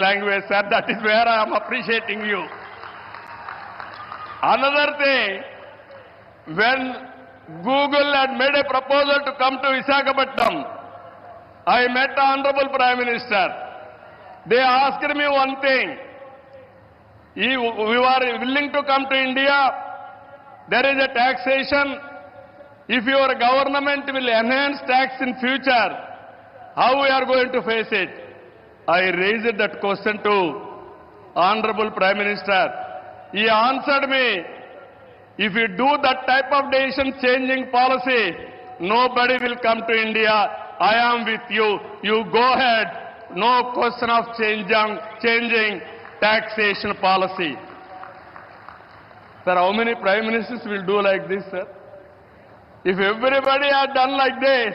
language, sir. That is where I am appreciating you. Another thing, when Google had made a proposal to come to Visakhapatnam, I met the Honorable Prime Minister. They asked me one thing. You you are willing to come to India? There is a taxation. If your government will enhance tax in future, how we are going to face it? I raised that question to Honorable Prime Minister. He answered me, if you do that type of decision changing policy, nobody will come to India. I am with you. You go ahead. No question of changing, changing taxation policy. Sir, how many prime ministers will do like this, sir? If everybody had done like this,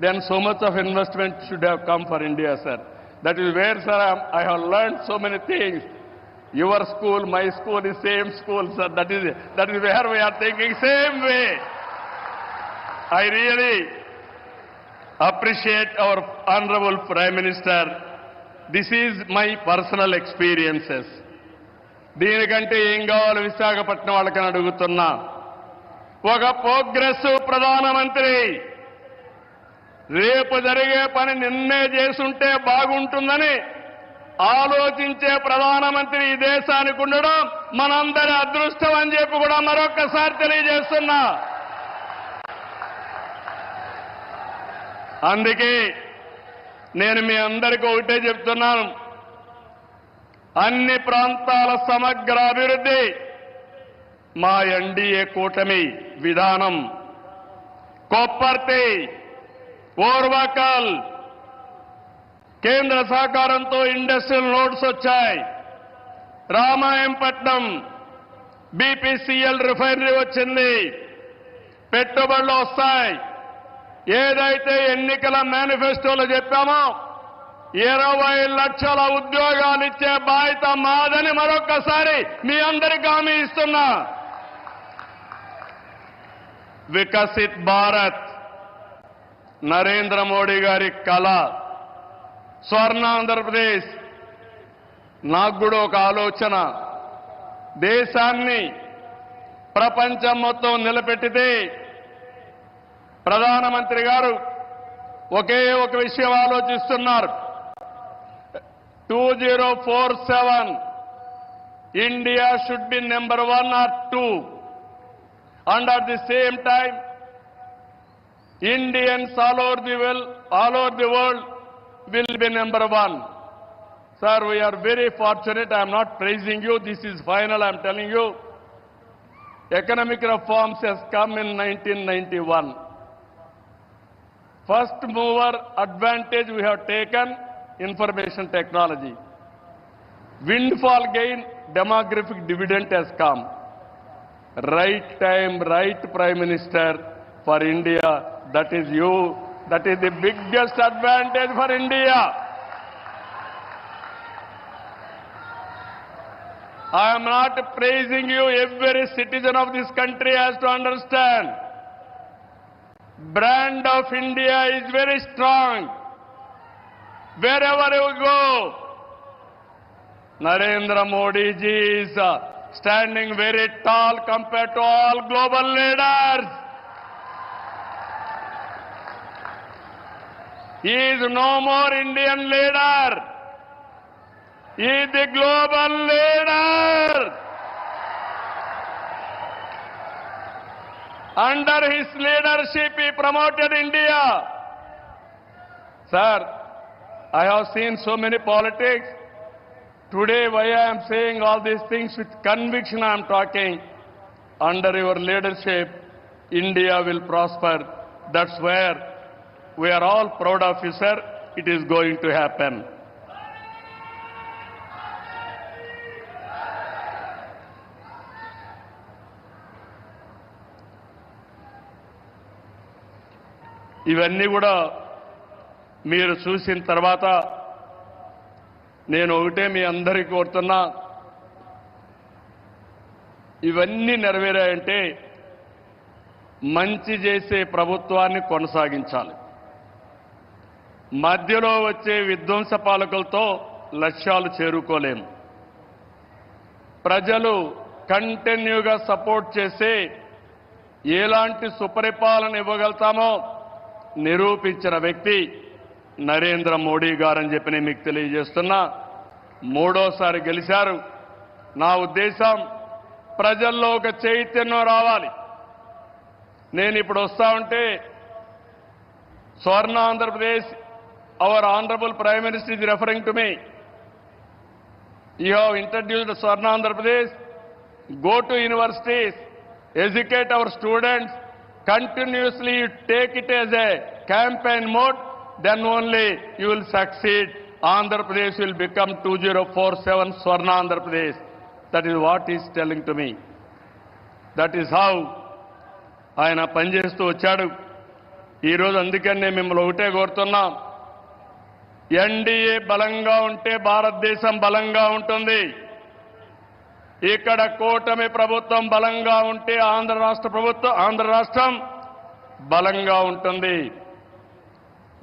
then so much of investment should have come for India, sir. That is where, sir, I am- I have learned so many things. Your school, my school is same school, sir. That is, that is where we are thinking same way. I really appreciate our Honorable Prime Minister. This is my personal experiences. దీనికంటే ఏం కావాలి విశాఖపట్నం వాళ్ళకని అడుగుతున్నా ఒక progress ప్రధానమంత్రి రేపు జరిగే పని నిన్నే చేసుంటే బాగుంటుందని ఆలోచించే ప్రధానమంత్రి ఈ దేశానికి ఉండడం మనందరి అదృష్టం అని చెప్పి కూడా మరొక్కసారి తెలియజేస్తున్నా. అందుకే నేను మీ అందరికీ ఒకటే చెప్తున్నాను. అన్ని ప్రాంతాల సమగ్ర అభివృద్ధి మా ఎన్డీఏ కూటమి విధానం. కొప్పర్తి ఓర్వకల్. కేంద్ర సహకారంతో ఇండస్ట్రియల్ నోట్స్ వచ్చాయి. రామాయంపట్నం బీపీసీఎల్ రిఫైనరీ వచ్చింది. పెట్టుబడులు వస్తాయి. ఏదైతే ఎన్నికల మేనిఫెస్టోలో చెప్పామో ఇరవై లక్షల ఉద్యోగాలు ఇచ్చే బాధ్యత మాదని మరొక్కసారి మీ అందరికీ హామీ ఇస్తున్నా. వికసిత్ భారత్. నరేంద్ర మోడీ గారి కళ స్వర్ణ ఆంధ్రప్రదేశ్ నాకు కూడా ఒక ఆలోచన. దేశాన్ని ప్రపంచం మొత్తం నిలబెట్టితే ప్రధానమంత్రి గారు ఒకే ఒక విషయం ఆలోచిస్తున్నారు. Two zero four seven. India should be number one or two. And at the same time Indians all over the world, all over the world will be number one. Sir, we are very fortunate. I am not praising you. This is final. I am telling you. Economic reforms has come in 1991. First mover advantage we have taken, information technology. Windfall gain, demographic dividend has come. Right time, right Prime Minister for India that is you. That is the biggest advantage for India. I am not praising you. Every citizen of this country has to understand. Brand of India is very strong. Wherever you go, Narendra Modi ji is standing very tall compared to all global leaders. He is no more Indian leader. He is the global leader. Under his leadership, he promoted India. Sir, I have seen so many politics. Today, why I am saying all these things with conviction I am talking. Under your leadership, India will prosper. That's where we are all proud of you, sir. It is going to happen. ఇవన్నీ కూడా మీరు చూసిన తర్వాత నేను ఒకటే మీ అందరికీ కోరుతున్నా ఇవన్నీ నెరవేరాయంటే మంచి చేసే ప్రభుత్వాన్ని కొనసాగించాలి మధ్యలో వచ్చే విధ్వంస పాలకులతో లక్ష్యాలు చేరుకోలేము. ప్రజలు కంటిన్యూగా సపోర్ట్ చేసి ఎలాంటి సుపరిపాలన ఇవ్వగలుగుతామో నిరూపించిన వ్యక్తి నరేంద్ర మోడీ గారని చెప్పి నేను మీకు తెలియజేస్తున్నా. మూడోసారి గెలిచారు. నా ఉద్దేశం ప్రజల్లో ఒక చైతన్యం రావాలి. నేను ఇప్పుడు వస్తా ఉంటే Swarna Andhra Pradesh our honourable prime minister is referring to me. You have introduced Swarna Andhra Pradesh. Go to universities, educate our students, continuously take it as a campaign mode, then only you will succeed. Andhra Pradesh will become 2047 Swarna Andhra Pradesh. That is what he is telling to me. That is how ఆయన పనిచేస్తూ వచ్చాడు ఈరోజు అందుకని నేను మిమ్మల్ని ఒకటే కోరుతున్నాం NDA బలంగా ఉంటే భారతదేశం బలంగా ఉంటుంది. ఇక్కడ కూటమి ప్రభుత్వం బలంగా ఉంటే ఆంధ్ర రాష్ట్ర ప్రభుత్వం ఆంధ్ర రాష్ట్రం బలంగా ఉంటుంది.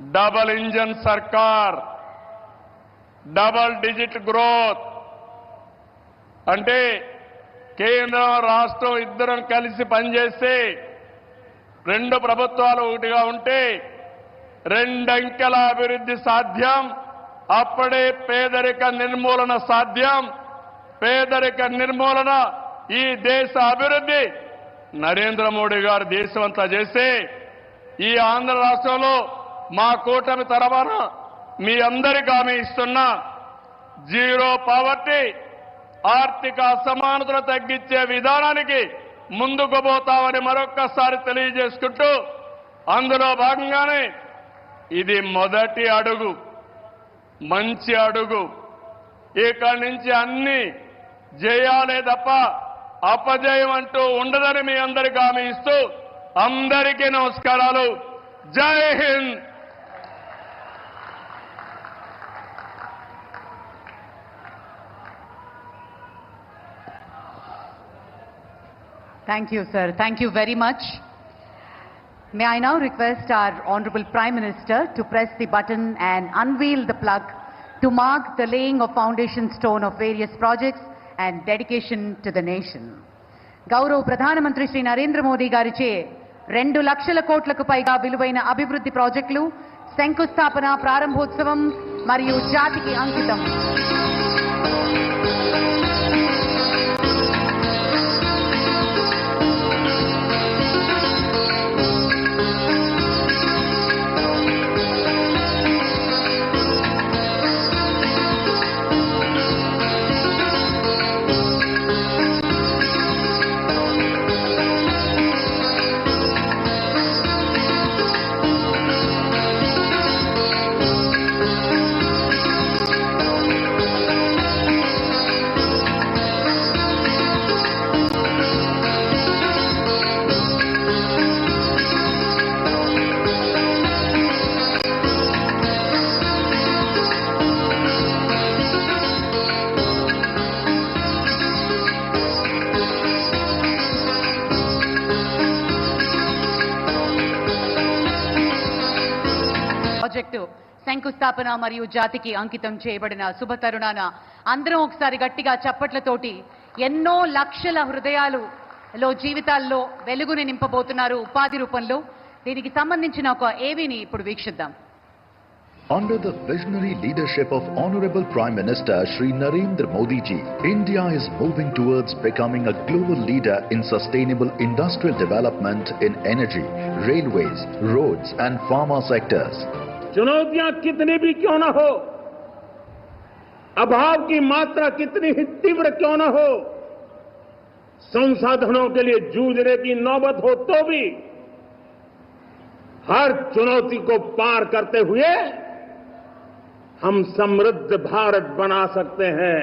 డబల్ ఇంజన్ సర్కార్ డబల్ డిజిట్ గ్రోత్. అంటే కేంద్రం రాష్ట్రం ఇద్దరం కలిసి పనిచేస్తే రెండు ప్రభుత్వాలు ఒకటిగా ఉంటే రెండంకెల అభివృద్ధి సాధ్యం? అప్పుడే పేదరిక నిర్మూలన సాధ్యం. పేదరిక నిర్మూలన ఈ దేశ అభివృద్ధి. నరేంద్ర మోడీ గారు దేశమంతా అంతా చేస్తే ఈ ఆంధ్ర రాష్ట్రంలో మా కూటమి తరఫున మీ అందరికీ ఆమె ఇస్తున్న జీరో పావర్టీ ఆర్థిక అసమానతలు తగ్గించే విధానానికి ముందుకు పోతామని మరొక్కసారి తెలియజేసుకుంటూ అందులో భాగంగానే ఇది మొదటి అడుగు మంచి అడుగు ఇక్కడి నుంచి అన్ని జయాలే తప్ప అపజయం అంటూ ఉండదని మీ అందరికీ హామీ ఇస్తూ అందరికీ నమస్కారాలు జై Hind Thank you, sir. Thank you very much. May I now request our Honorable Prime Minister to press the button and unveil the plug to mark the laying of foundation stone of various projects and dedication to the nation. గౌరవ ప్రధానమంత్రి శ్రీ నరేంద్ర మోదీ గారిచే రెండు లక్షల కోట్లకు పైగా విలువైన అభివృద్ధి ప్రాజెక్టులు శంకుస్థాపన ప్రారంభోత్సవం మరియు జాతికి అంకితం శంకుస్థాపన మరియు జాతికి అంకితం చేయబడిన శుభతరుణాన అందరం ఒకసారి గట్టిగా చప్పట్లతోటి ఎన్నో లక్షల హృదయాలు లో జీవితాల్లో వెలుగుని నింపబోతున్నారు ఉపాధి రూపంలో దీనికి సంబంధించిన ఒక ఏవీని ఇప్పుడు వీక్షిద్దాం Under the visionary leadership of Honorable Prime Minister Shri Narendra Modi ji, India is moving towards becoming a global leader in sustainable industrial development in energy, railways, roads and pharma sectors. चुनौतियाँ कितनी भी क्यों न हो, अभाव की मात्रा कितनी ही तीव्र क्यों न हो, संसाधनों के लिए जूझने की नौबत हो तो भी हर चुनौती को पार करते हुए हम समृद्ध भारत बना सकते हैं।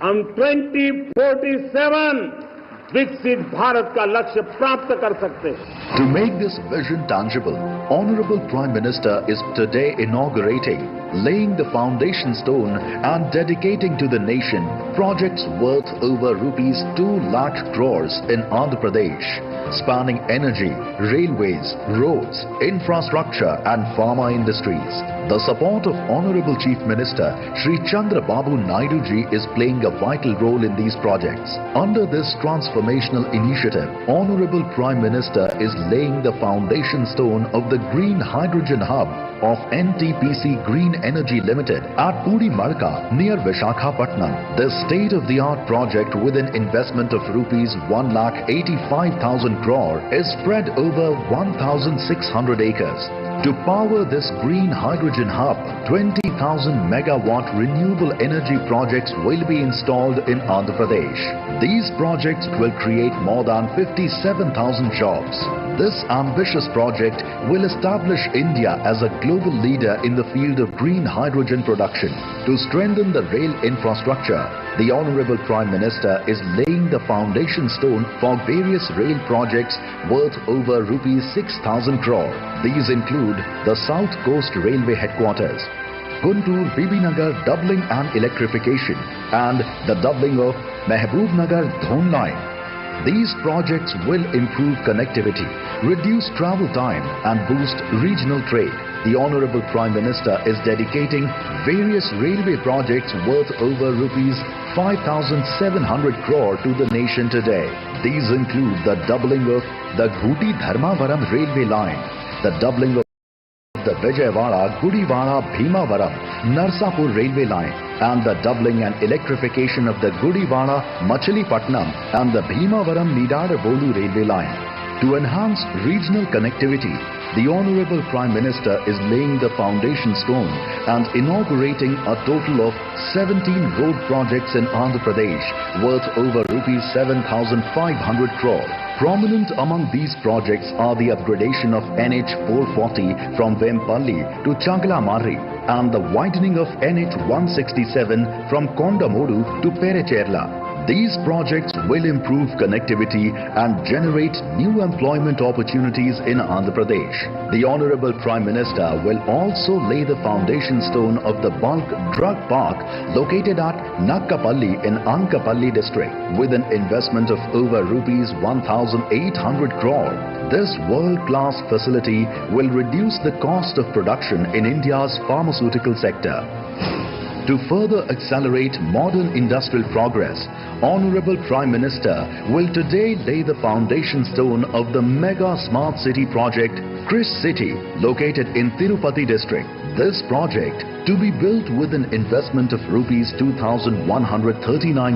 हम 2047 विकसित भारत का लक्ष्य प्राप्त कर सकते हैं To make this vision tangible, Honorable Prime Minister is today inaugurating laying the foundation stone and dedicating to the nation projects worth over rupees 2 lakh crores in Andhra Pradesh, spanning energy, railways, roads, infrastructure and pharma industries. The support of Honorable Chief Minister Sri Chandra Babu Naidu ji is playing a vital role in these projects. Under this transformational initiative, Honorable Prime Minister is laying the foundation stone of the Green Hydrogen Hub of NTPC Green Energy Limited at Puri Marka near Vishakhapatnam. This state-of-the-art project with an investment of rupees 1,85,000 crore is spread over 1,600 acres. To power this green hydrogen hub, 20,000 megawatt renewable energy projects will be installed in Andhra Pradesh. These projects will create more than 57,000 jobs. This ambitious project will establish India as a global leader in the field of green hydrogen production. To strengthen the rail infrastructure, the Honorable Prime Minister is laying the foundation stone for various rail projects worth over rupees 6,000 crore. These include the South Coast Railway Headquarters, Guntur Bibinagar doubling and electrification, and the doubling of Mehboob Nagar Dhon line. These projects will improve connectivity, reduce travel time and boost regional trade. The Honorable Prime Minister is dedicating various railway projects worth over rupees 5,700 crore to the nation today. These include the doubling of the Guti Dharmavaram railway line, the doubling of the Vijayawada, Gudiwada, Bhimavaram, Narsapur railway line and the doubling and electrification of the Gudiwada, Machilipatnam and the Bhimavaram Nidada Bolu railway line. To enhance regional connectivity, the Honorable Prime Minister is laying the foundation stone and inaugurating a total of 17 road projects in Andhra Pradesh worth over rupees 7,500 crore. Prominent among these projects are the upgradation of NH 440 from Vempalli to Changlamarri and the widening of NH 167 from Kondamodu to Perecherla. These projects will improve connectivity and generate new employment opportunities in Andhra Pradesh. The Honorable Prime Minister will also lay the foundation stone of the bulk drug park located at Nakkapalli in Ankapalli district with an investment of over rupees 1,800 crore. This world-class facility will reduce the cost of production in India's pharmaceutical sector. To further accelerate modern industrial progress, Honorable Prime Minister will today lay the foundation stone of the mega smart city project Chris City located in Tirupati district. This project to be built with an investment of rupees 2139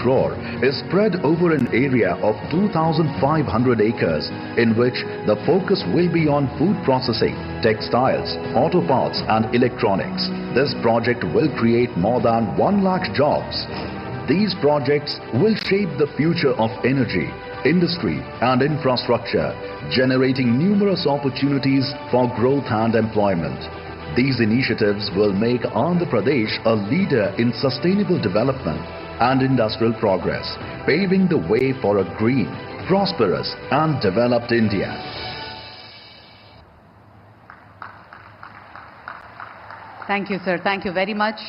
crore is spread over an area of 2500 acres in which the focus will be on food processing, textiles, auto parts and electronics. This project will create more than 1 lakh jobs. These projects will shape the future of energy, industry and infrastructure, generating numerous opportunities for growth and employment. These initiatives will make Andhra Pradesh a leader in sustainable development and industrial progress, paving the way for a green, prosperous and developed India. Thank you sir thank you very much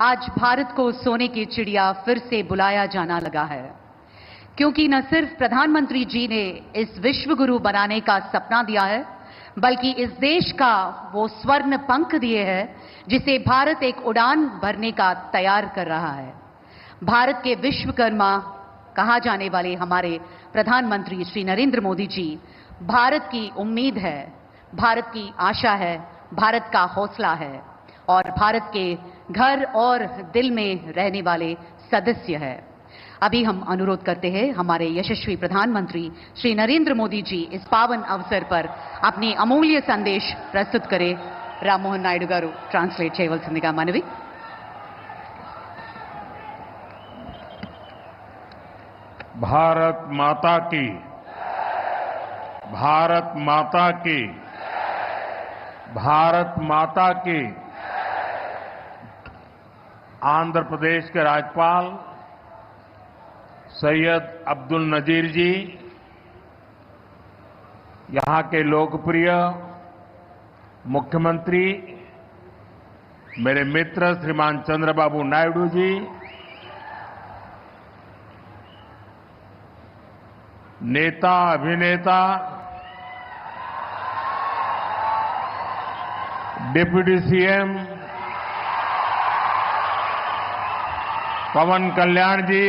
आज भारत को सोने की चिड़िया फिर से बुलाया जाना लगा है क्योंकि न सिर्फ प्रधानमंत्री जी ने इस विश्व गुरु बनाने का सपना दिया है बल्कि इस देश का वो स्वर्ण पंख दिए है, जिसे भारत एक उड़ान भरने का तैयार कर रहा है। भारत के विश्वकर्मा कहा जाने वाले हमारे प्रधानमंत्री श्री नरेंद्र मोदी जी, भारत की उम्मीद है, भारत की आशा है, भारत का हौसला है, और भारत के घर और दिल में रहने वाले सदस्य है। अभी हम अनुरोध करते हैं हमारे यशस्वी प्रधानमंत्री श्री नरेंद्र मोदी जी इस पावन अवसर पर अपनी అమూల్య సందేశ్ ప్రస్తుత करे రామ్మోహన్ నాయుడు గారు ట్రాన్స్లేట్ చేయవలసిందిగా మనవి भारत माता की भारत माता की भारत माता की आंध्र प्रदेश के राज्यपाल सैयद अब्दुल नजीर जी, यहाँ के लोकप्रिय मुख्यमंत्री, मेरे मित्र श्रीमान चंद्रबाबू नायडू जी, नेता, अभिनेता डिप्यूटी सीएम, पवन कल्याण जी